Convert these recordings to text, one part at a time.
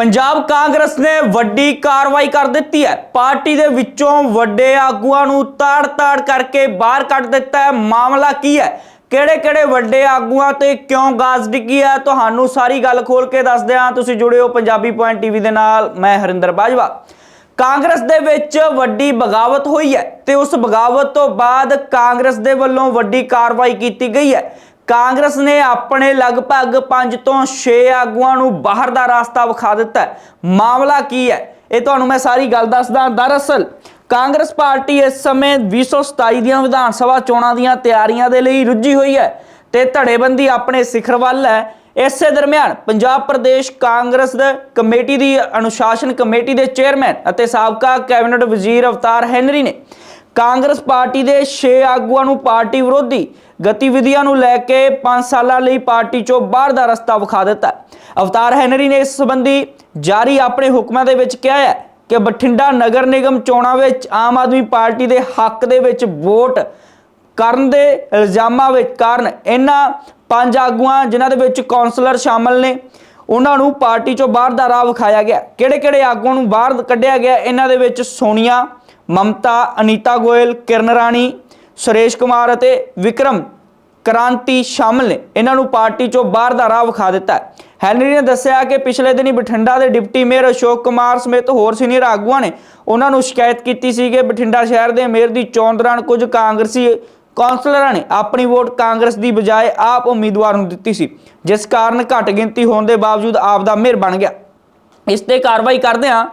ਪੰਜਾਬ ਕਾਂਗਰਸ ਨੇ ਵੱਡੀ ਕਾਰਵਾਈ ਕਰ ਦਿੱਤੀ ਹੈ। ਪਾਰਟੀ ਦੇ ਵਿੱਚੋਂ ਵੱਡੇ ਆਗੂਆਂ ਨੂੰ ਤਾੜ-ਤਾੜ ਕਰਕੇ ਬਾਹਰ ਕੱਢ ਦਿੱਤਾ ਹੈ। ਮਾਮਲਾ ਕੀ ਹੈ? ਕਿਹੜੇ-ਕਿਹੜੇ ਵੱਡੇ ਆਗੂਆਂ ਤੇ ਕਿਉਂ ਗਾਜ਼ ਡਿੱਗੀ ਹੈ? ਤੁਹਾਨੂੰ ਸਾਰੀ ਗੱਲ ਖੋਲ ਕੇ ਦੱਸਦੇ ਹਾਂ। ਤੁਸੀਂ ਹੋ ਪੰਜਾਬੀ ਪੁਆਇੰਟ ਟੀਵੀ ਦੇ ਨਾਲ। ਮੈਂ ਹਰਿੰਦਰ ਬਾਜਵਾ। ਕਾਂਗਰਸ ਦੇ ਵਿੱਚ ਵੱਡੀ ਬਗਾਵਤ ਹੋਈ ਹੈ ਤੇ ਉਸ ਬਗਾਵਤ ਤੋਂ ਬਾਅਦ ਕਾਂਗਰਸ ਦੇ ਵੱਲੋਂ ਵੱਡੀ ਕਾਰਵਾਈ ਕੀਤੀ ਗਈ ਹੈ। ਕਾਂਗਰਸ ਨੇ ਆਪਣੇ ਲਗਭਗ 5 ਤੋਂ 6 ਆਗੂਆਂ ਨੂੰ ਬਾਹਰ ਦਾ ਰਸਤਾ ਵਿਖਾ ਦਿੱਤਾ ਮਾਮਲਾ ਕੀ ਹੈ? ਇਹ ਤੁਹਾਨੂੰ ਮੈਂ ਸਾਰੀ ਗੱਲ ਦੱਸਦਾ ਦਰਅਸਲ, ਕਾਂਗਰਸ ਪਾਰਟੀ ਇਸ ਸਮੇਂ 2027 ਦੀਆਂ ਵਿਧਾਨ ਸਭਾ ਚੋਣਾਂ ਦੀਆਂ ਤਿਆਰੀਆਂ ਦੇ ਲਈ ਰੁੱਝੀ ਹੋਈ ਹੈ ਤੇ ਧੜੇਬੰਦੀ ਆਪਣੇ ਸਿਖਰ ਵੱਲ ਹੈ। ਇਸੇ ਦਰਮਿਆਨ ਪੰਜਾਬ ਪ੍ਰਦੇਸ਼ ਕਾਂਗਰਸ ਦੇ ਕਮੇਟੀ ਦੀ ਅਨੁਸ਼ਾਸਨ ਕਮੇਟੀ ਦੇ ਚੇਅਰਮੈਨ ਅਤੇ ਸਾਬਕਾ ਕੈਬਨਿਟ ਵਜ਼ੀਰ ਅਵਤਾਰ ਹੈਨਰੀ ਨੇ ਕਾਂਗਰਸ ਪਾਰਟੀ ਦੇ 6 ਆਗੂਆਂ ਨੂੰ ਪਾਰਟੀ ਵਿਰੋਧੀ ਗਤੀਵਿਧੀਆਂ ਨੂੰ ਲੈ ਕੇ 5 ਸਾਲਾਂ ਲਈ ਪਾਰਟੀ ਚੋਂ ਬਾਹਰ ਦਾ ਰਸਤਾ ਵਿਖਾ ਦਿੱਤਾ ਅਵਤਾਰ ਹੈਨਰੀ ਨੇ ਇਸ ਸੰਬੰਧੀ ਜਾਰੀ ਆਪਣੇ ਹੁਕਮਾਂ ਦੇ ਵਿੱਚ ਕਿਹਾ ਹੈ ਕਿ ਬਠਿੰਡਾ ਨਗਰ ਨਿਗਮ ਚੋਣਾਂ ਵਿੱਚ ਆਮ ਆਦਮੀ ਪਾਰਟੀ ਦੇ ਹੱਕ ਦੇ ਵਿੱਚ ਵੋਟ ਕਰਨ ਦੇ ਇਲਜ਼ਾਮਾਂ ਵਿੱਚ ਕਾਰਨ ਇਹਨਾਂ ਪੰਜ ਆਗੂਆਂ ਜਿਨ੍ਹਾਂ ਦੇ ਵਿੱਚ ਕਾਉਂਸਲਰ ਸ਼ਾਮਲ ਨੇ, ਉਹਨਾਂ ਨੂੰ ਪਾਰਟੀ ਚੋਂ ਬਾਹਰ ਦਾ ਰਾਹ ਵਿਖਾਇਆ ਗਿਆ। ਕਿਹੜੇ ਕਿਹੜੇ ਆਗੂਆਂ ਨੂੰ ਬਾਹਰ ਕੱਢਿਆ ਗਿਆ, ਇਹਨਾਂ ਦੇ ਵਿੱਚ ਸੋਨੀਆ ਮਮਤਾ, ਅਨੀਤਾ ਗੋਇਲ, ਕਿਰਨ ਰਾਣੀ, ਸੁਰੇਸ਼ ਕੁਮਾਰ ਅਤੇ ਵਿਕਰਮ ਕ੍ਰਾਂਤੀ ਸ਼ਾਮਲ ਨੇ। ਇਹਨਾਂ ਨੂੰ ਪਾਰਟੀ ਚੋਂ ਬਾਹਰ ਦਾ ਰਾਹ ਵਿਖਾ ਦਿੱਤਾ ਹੈ। ਹੈਨਰੀ ਨੇ ਦੱਸਿਆ ਕਿ ਪਿਛਲੇ ਦਿਨੀ ਬਠਿੰਡਾ ਦੇ ਡਿਪਟੀ ਮੇਅਰ ਅਸ਼ੋਕ ਕੁਮਾਰ ਸਮੇਤ ਹੋਰ ਸੀਨੀਅਰ ਆਗੂਆਂ ਨੇ ਉਹਨਾਂ ਨੂੰ ਸ਼ਿਕਾਇਤ ਕੀਤੀ ਸੀ ਕਿ ਬਠਿੰਡਾ ਸ਼ਹਿਰ ਦੇ ਮੇਅਰ ਦੀ ਚੋਣ ਦੌਰਾਨ ਕੁਝ ਕਾਂਗਰਸੀ ਕੌਂਸਲਰਾਂ ਨੇ ਆਪਣੀ ਵੋਟ ਕਾਂਗਰਸ ਦੀ ਬਜਾਏ ਆਪ ਉਮੀਦਵਾਰ ਨੂੰ ਦਿੱਤੀ ਸੀ, ਜਿਸ ਕਾਰਨ ਘੱਟ ਗਿਣਤੀ ਹੋਣ ਦੇ ਬਾਵਜੂਦ ਆਪ ਦਾ ਮੇਅਰ ਬਣ ਗਿਆ। ਇਸ ਤੇ ਕਾਰਵਾਈ ਕਰਦਿਆਂ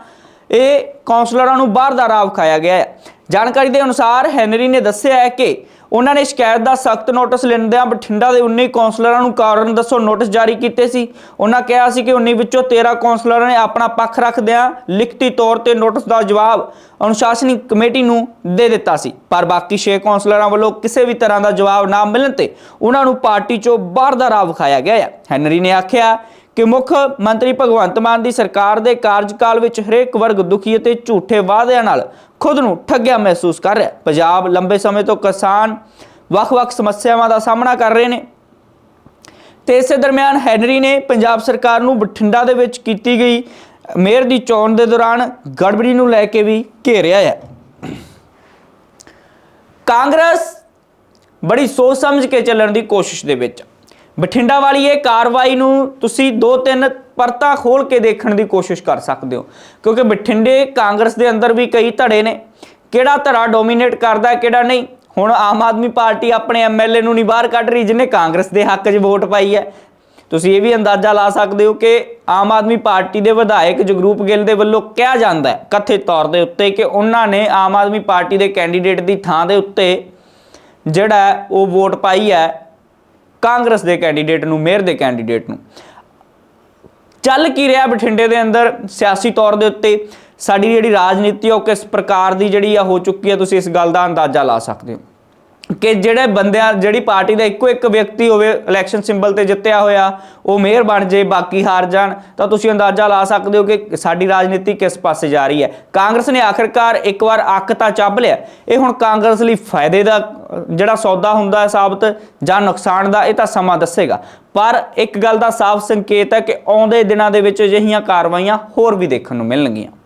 ਇਹ ਕੌਂਸਲਰਾਂ ਨੂੰ ਬਾਹਰ ਦਾ ਰਾਹ ਵਿਖਾਇਆ ਗਿਆ ਹੈ। ਜਾਣਕਾਰੀ ਦੇ ਅਨੁਸਾਰ ਹੈਨਰੀ ਨੇ ਦੱਸਿਆ ਹੈ ਕਿ ਉਹਨਾਂ ਨੇ ਸ਼ਿਕਾਇਤ ਦਾ ਸਖਤ ਨੋਟਿਸ ਲੈਂਦਿਆਂ ਬਠਿੰਡਾ ਦੇ 19 ਕੌਂਸਲਰਾਂ ਨੂੰ ਕਾਰਨ ਦੱਸੋ ਨੋਟਿਸ ਜਾਰੀ ਕੀਤੇ ਸੀ। ਉਹਨਾਂ ਕਿਹਾ ਸੀ ਕਿ 19 ਵਿੱਚੋਂ 13 ਕੌਂਸਲਰਾਂ ਨੇ ਆਪਣਾ ਪੱਖ ਰੱਖਦਿਆਂ ਲਿਖਤੀ ਤੌਰ ਤੇ ਨੋਟਿਸ ਦਾ ਜਵਾਬ ਅਨੁਸ਼ਾਸਨਿਕ ਕਮੇਟੀ ਨੂੰ ਦੇ ਦਿੱਤਾ ਸੀ। ਪਰ ਬਾਕੀ 6 ਕੌਂਸਲਰਾਂ ਵੱਲੋਂ ਕਿਸੇ ਵੀ ਤਰ੍ਹਾਂ ਦਾ ਜਵਾਬ ਨਾ ਮਿਲਣ ਤੇ ਉਹਨਾਂ ਨੂੰ ਪਾਰਟੀ ਚੋਂ ਬਾਹਰ ਦਾ ਰਾਹ ਵਿਖਾਇਆ ਗਿਆ ਹੈ। ਹੈਨਰੀ ਨੇ ਆਖਿਆ ਕਿ ਮੁੱਖ ਮੰਤਰੀ ਭਗਵੰਤ ਮਾਨ ਦੀ ਸਰਕਾਰ ਦੇ ਕਾਰਜਕਾਲ ਵਿੱਚ ਹਰੇਕ ਵਰਗ ਦੁਖੀ ਅਤੇ ਝੂਠੇ ਵਾਅਦਿਆਂ ਨਾਲ ਖੁਦ ਨੂੰ ਠੱਗਿਆ ਮਹਿਸੂਸ ਕਰ ਰਿਹਾ ਪੰਜਾਬ ਲੰਬੇ ਸਮੇਂ ਤੋਂ ਕਿਸਾਨ ਵੱਖ-ਵੱਖ ਸਮੱਸਿਆਵਾਂ ਦਾ ਸਾਹਮਣਾ ਕਰ ਰਹੇ ਨੇ। ਤੇ ਇਸੇ ਦਰਮਿਆਨ ਹੈਨਰੀ ਨੇ ਪੰਜਾਬ ਸਰਕਾਰ ਨੂੰ ਬਠਿੰਡਾ ਦੇ ਵਿੱਚ ਕੀਤੀ ਗਈ ਮੇਅਰ ਦੀ ਚੋਣ ਦੇ ਦੌਰਾਨ ਗੜਬੜੀ ਨੂੰ ਲੈ ਕੇ ਵੀ ਘੇਰਿਆ ਹੈ। ਕਾਂਗਰਸ ਬੜੀ ਸੋਚ ਸਮਝ ਕੇ ਚੱਲਣ ਦੀ ਕੋਸ਼ਿਸ਼ ਦੇ ਵਿੱਚ। ਬਠਿੰਡਾ ਵਾਲੀ ਇਹ ਕਾਰਵਾਈ ਨੂੰ ਤੁਸੀਂ ਦੋ ਤਿੰਨ ਪਰਤਾਂ ਖੋਲ ਕੇ ਦੇਖਣ ਦੀ ਕੋਸ਼ਿਸ਼ ਕਰ ਸਕਦੇ ਹੋ। ਕਿਉਂਕਿ ਬਠਿੰਡੇ ਕਾਂਗਰਸ ਦੇ ਅੰਦਰ ਵੀ ਕਈ ਧੜੇ ਨੇ। ਕਿਹੜਾ ਧੜਾ ਡੋਮੀਨੇਟ ਕਰਦਾ ਹੈ ਕਿਹੜਾ ਨਹੀਂ? ਹੁਣ ਆਮ ਆਦਮੀ ਪਾਰਟੀ ਆਪਣੇ ਐਮਐਲਏ ਨੂੰ ਨਹੀਂ ਬਾਹਰ ਕੱਢ ਰਹੀ, ਜਿਹਨੇ ਕਾਂਗਰਸ ਦੇ ਹੱਕ 'ਚ ਵੋਟ ਪਾਈ ਹੈ। ਤੁਸੀਂ ਇਹ ਵੀ ਅੰਦਾਜ਼ਾ ਲਾ ਸਕਦੇ ਹੋ ਕਿ ਆਮ ਆਦਮੀ ਪਾਰਟੀ ਦੇ ਵਿਧਾਇਕ ਜਗਰੂਪ ਗਿੱਲ ਦੇ ਵੱਲੋਂ ਕਿਹਾ ਜਾਂਦਾ ਹੈ, ਕਥਿਤ ਤੌਰ ਦੇ ਉੱਤੇ ਕਿ ਉਹਨਾਂ ਨੇ ਆਮ ਆਦਮੀ ਪਾਰਟੀ ਦੇ ਕੈਂਡੀਡੇਟ ਦੀ ਥਾਂ ਦੇ ਉੱਤੇ ਜਿਹੜਾ ਉਹ ਵੋਟ ਪਾਈ ਹੈ। ਕਾਂਗਰਸ ਦੇ ਕੈਂਡੀਡੇਟ ਨੂੰ, ਮੇਅਰ ਦੇ ਕੈਂਡੀਡੇਟ ਨੂੰ। ਚੱਲ ਕੀ ਰਿਹਾ ਬਠਿੰਡੇ ਦੇ ਅੰਦਰ ਸਿਆਸੀ ਤੌਰ ਦੇ ਉੱਤੇ? ਸਾਡੀ ਜਿਹੜੀ ਰਾਜਨੀਤੀ ਆ, ਉਹ ਕਿਸ ਪ੍ਰਕਾਰ ਦੀ ਜਿਹੜੀ ਆ ਹੋ ਚੁੱਕੀ ਹੈ ਤੁਸੀਂ ਇਸ ਗੱਲ ਦਾ ਅੰਦਾਜ਼ਾ ਲਾ ਸਕਦੇ ਹੋ। ਕਿ ਜਿਹੜੇ ਬੰਦਿਆਂ, ਜਿਹੜੀ ਪਾਰਟੀ ਦਾ ਇੱਕੋ ਇੱਕ ਵਿਅਕਤੀ ਹੋਵੇ ਇਲੈਕਸ਼ਨ ਸਿੰਬਲ ਤੇ ਜਿੱਤਿਆ ਹੋਇਆ, ਉਹ ਮੇਅਰ ਬਣ ਜੇ, ਬਾਕੀ ਹਾਰ ਜਾਣ, ਤਾਂ ਤੁਸੀਂ ਅੰਦਾਜ਼ਾ ਲਾ ਸਕਦੇ ਹੋ ਕਿ ਸਾਡੀ ਰਾਜਨੀਤੀ ਕਿਸ ਪਾਸੇ ਜਾ ਰਹੀ ਹੈ। ਕਾਂਗਰਸ ਨੇ ਆਖਰਕਾਰ ਇੱਕ ਵਾਰ ਅੱਕ ਤਾਂ ਚੱਬ ਲਿਆ। ਇਹ ਹੁਣ ਕਾਂਗਰਸ ਲਈ ਫਾਇਦੇ ਦਾ, ਜਿਹੜਾ ਸੌਦਾ ਹੁੰਦਾ ਹੈ ਸਾਬਤ ਜਾਂ ਨੁਕਸਾਨ ਦਾ, ਇਹ ਤਾਂ ਸਮਾਂ ਦੱਸੇਗਾ। ਪਰ ਇੱਕ ਗੱਲ ਦਾ ਸਾਫ਼ ਸੰਕੇਤ ਹੈ ਕਿ ਆਉਂਦੇ ਦਿਨਾਂ ਦੇ ਵਿੱਚ ਅਜਿਹੀਆਂ ਕਾਰਵਾਈਆਂ ਹੋਰ ਵੀ ਦੇਖਣ ਨੂੰ ਮਿਲਣਗੀਆਂ।